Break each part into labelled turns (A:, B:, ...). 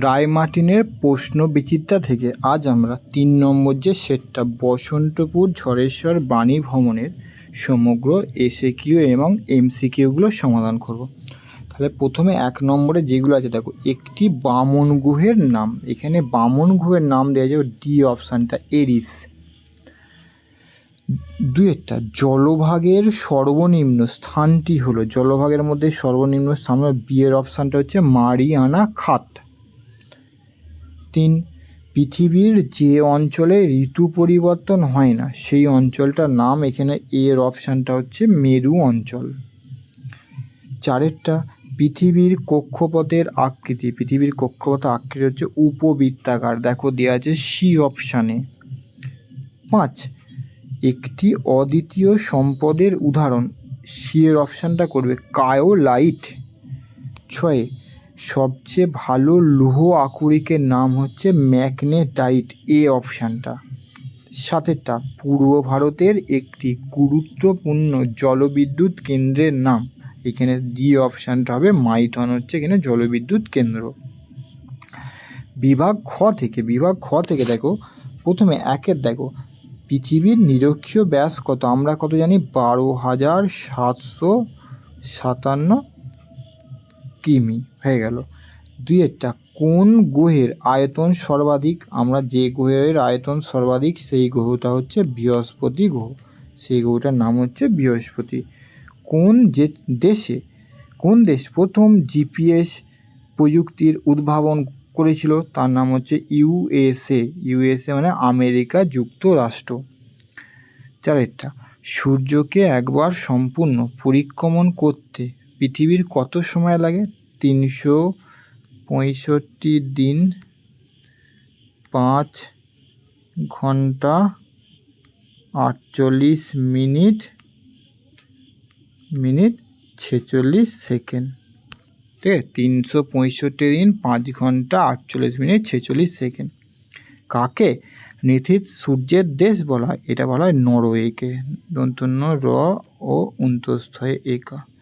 A: রায় প্রশ্ন বিচিত্রা থেকে আজ আমরা তিন নম্বর যে সেটটা বসন্তপুর ঝড়েশ্বর বাণী ভ্রমণের সমগ্র এসে কিউ এবং এমসিকিউগুলো সমাধান করব। তাহলে প্রথমে এক নম্বরে যেগুলো আছে, দেখো, একটি বামন গুহের নাম। এখানে বামন গুহের নাম দেওয়া আছে, ডি অপশানটা এরিস। দুয়েরটা জলভাগের সর্বনিম্ন স্থানটি হলো, জলভাগের মধ্যে সর্বনিম্ন স্থান বিয়ের অপশানটা হচ্ছে মারিয়ানা খাত তিন, পৃথিবীর যে অঞ্চলে ঋতু পরিবর্তন হয় না, সেই অঞ্চলটার নাম এখানে এর অপশানটা হচ্ছে মেরু অঞ্চল। চারেরটা, পৃথিবীর কক্ষপথের আকৃতি, পৃথিবীর কক্ষপথের আকৃতি হচ্ছে উপবৃত্তাকার, দেখো দেওয়া আছে সি অপশানে পাঁচ, একটি অদ্বিতীয় সম্পদের উদাহরণ সি এর অপশানটা করবে কায়োলাইট। ছয় সবচেয়ে ভালো লৌহ আকরিকের নাম হচ্ছে ম্যাগনেটাইট এ অপশানটা। সাতেরটা পূর্ব ভারতের একটি গুরুত্বপূর্ণ জলবিদ্যুৎ কেন্দ্রের নাম। এখানে ডি অপশানটা হবে, মাইথন হচ্ছে এখানে জলবিদ্যুৎ কেন্দ্র। বিভাগ খ থেকে, বিভাগ খ থেকে দেখো, প্রথমে একের দেখো, পৃথিবীর নিরক্ষীয় ব্যাস কত? আমরা কত জানি? বারো হাজার সাতশো সাতান্ন কিমি হয়ে গেল। দুইয়েরটা কোন গ্রহের আয়তন সর্বাধিক? আমরা যে গ্রহের আয়তন সর্বাধিক, সেই গ্রহটা হচ্ছে বৃহস্পতি গ্রহ। সেই গ্রহটার নাম হচ্ছে বৃহস্পতি। কোন যে দেশে, কোন দেশ প্রথম জিপিএস প্রযুক্তির উদ্ভাবন করেছিল? তার নাম হচ্ছে ইউএসএ ইউএসএ মানে আমেরিকা যুক্তরাষ্ট্র। চারেরটা সূর্যকে একবার সম্পূর্ণ পরিক্রমণ করতে পৃথিবীর কত সময় লাগে? তিনশো পঁয়ষট্টি দিন, পাঁচ ঘণ্টা, আটচল্লিশ মিনিট মিনিট ছেচল্লিশ সেকেন্ড। ঠিক আছে? তিনশো পঁয়ষট্টি দিন, পাঁচ ঘণ্টা, আটচল্লিশ মিনিট, ছেচল্লিশ সেকেন্ড। কাকে? নিথিত সূর্যের দেশ বলা হয়। এটা বলা হয় নরওয়েকে। দন্তন্য র ও উন্তস্থয়ে একা।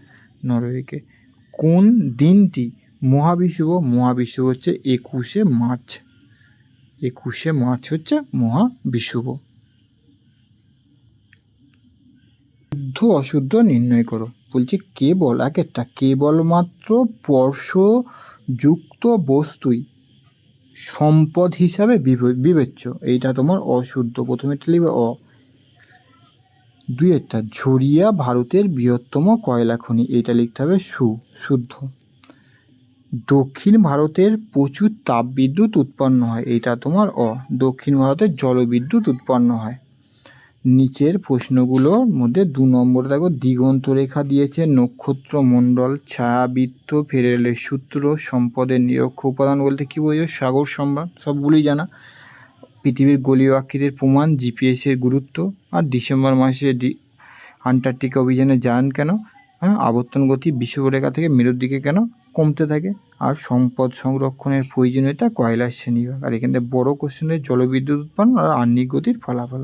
A: নরওয়েকে। কোন দিনটি মহাবিষুব মহাবিষুব হচ্ছে একুশে মার্চ। একুশে মার্চ হচ্ছে মহাবিষুব শুদ্ধ অশুদ্ধ নির্ণয় করো। বলছে কেবল এক একটা কেবলমাত্র স্পর্শযুক্ত বস্তুই সম্পদ হিসাবে বিবে- বিবেচ্য। এইটা তোমার অশুদ্ধ। প্রথমে লিখবে অ। দুই একটা ঝরিয়া ভারতের বৃহত্তম কয়লা খনি। এটা লিখতে হবে সু, শুদ্ধ। দক্ষিণ ভারতের প্রচুর তাপবিদ্যুৎ উৎপন্ন হয়, এটা তোমার অ। দক্ষিণ ভারতের জলবিদ্যুৎ উৎপন্ন হয়। নিচের প্রশ্নগুলোর মধ্যে দু নম্বরে দেখো দিগন্ত রেখা দিয়েছে নক্ষত্র মণ্ডল ছায়াবৃত্ত, ফেরেলের সূত্র, সম্পদের নিরক্ষ উপাদান বলতে কী বোঝো? সাগর সম্রাট সবগুলোই জানা। পৃথিবীর গলীয় আকৃতির প্রমাণ জিপিএসের গুরুত্ব আর ডিসেম্বর মাসে ডি আন্টার্কটিকা অভিযানে যান কেন? হ্যাঁ আবর্তন গতি বিশ্বরেখা থেকে মেরুর দিকে কেন কমতে থাকে? আর সম্পদ সংরক্ষণের প্রয়োজনীয়তা কয়লা শ্রেণীভাগ আর এখানে বড় কোশ্চেনের জলবিদ্যুৎ উৎপন্ন আর আর্নিক গতির ফলাফল।